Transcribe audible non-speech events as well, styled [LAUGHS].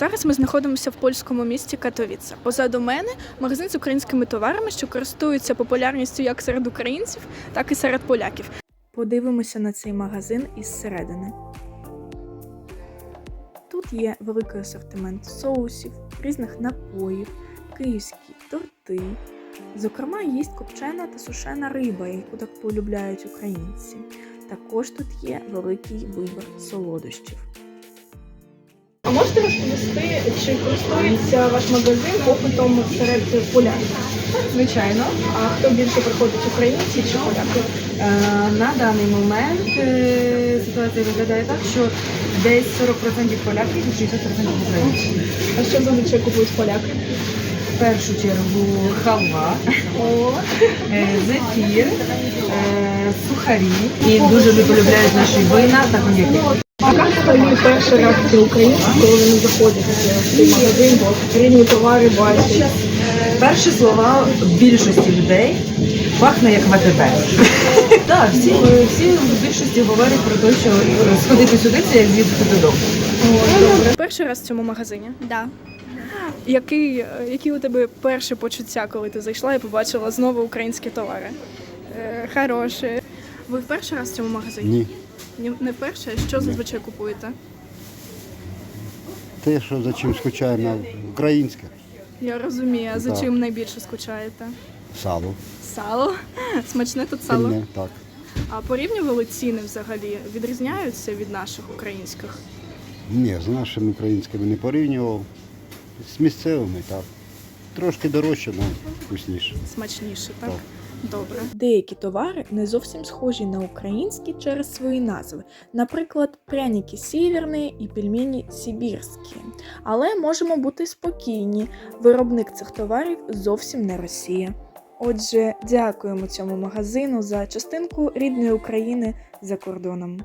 Зараз ми знаходимося в польському місті Катовіце. Позаду мене магазин з українськими товарами, що користуються популярністю як серед українців, так і серед поляків. Подивимося на цей магазин із середини. Тут є великий асортимент соусів, різних напоїв, київські торти. Зокрема, є копчена та сушена риба, яку так полюбляють українці. Також тут є великий вибір солодощів. Можете розповісти, чи користується ваш магазин попитом серед поляків? Звичайно, А хто більше приходить українці чи поляки? Е, на даний момент е, ситуація виглядає так, що десь 40% поляків і 60% українців. А що зазвичай купують поляки? В першу чергу халва, е, зефір, сухарі. І дуже полюбляють наші вина та коньяки. А як взагалі перша реакція українців, коли вони заходять в цей магазин, бо різні товари бачать? Перші слова більшості людей пахне як ВТБ. [LAUGHS] Так, всі, всі в більшості говорять про те, що сходити сюди це як з'їздити додому. Перший раз в цьому магазині. Да. Який, які у тебе перші почуття, коли ти зайшла і побачила знову українські товари? Е, хороше. Ви в перший раз в цьому магазині? Ні. Не вперше? Що зазвичай купуєте? Те, що за чим скучаємо, українське Я розумію, а за Так. чим найбільше скучаєте? сало. Сало? [LAUGHS] Смачне тут сало. Пильне, так. А порівнювали ціни взагалі? Відрізняються від наших українських? Ні, з нашими українськими не порівнював. З місцевими, так. Трошки дорожче, але вкусніше. Смачніше, так? Так. Добре. Деякі товари не зовсім схожі на українські через свої назви. Наприклад, пряники сіверні і пельмені сибірські. Але можемо бути спокійні. Виробник цих товарів зовсім не Росія. Отже, дякуємо цьому магазину за частинку рідної України за кордоном.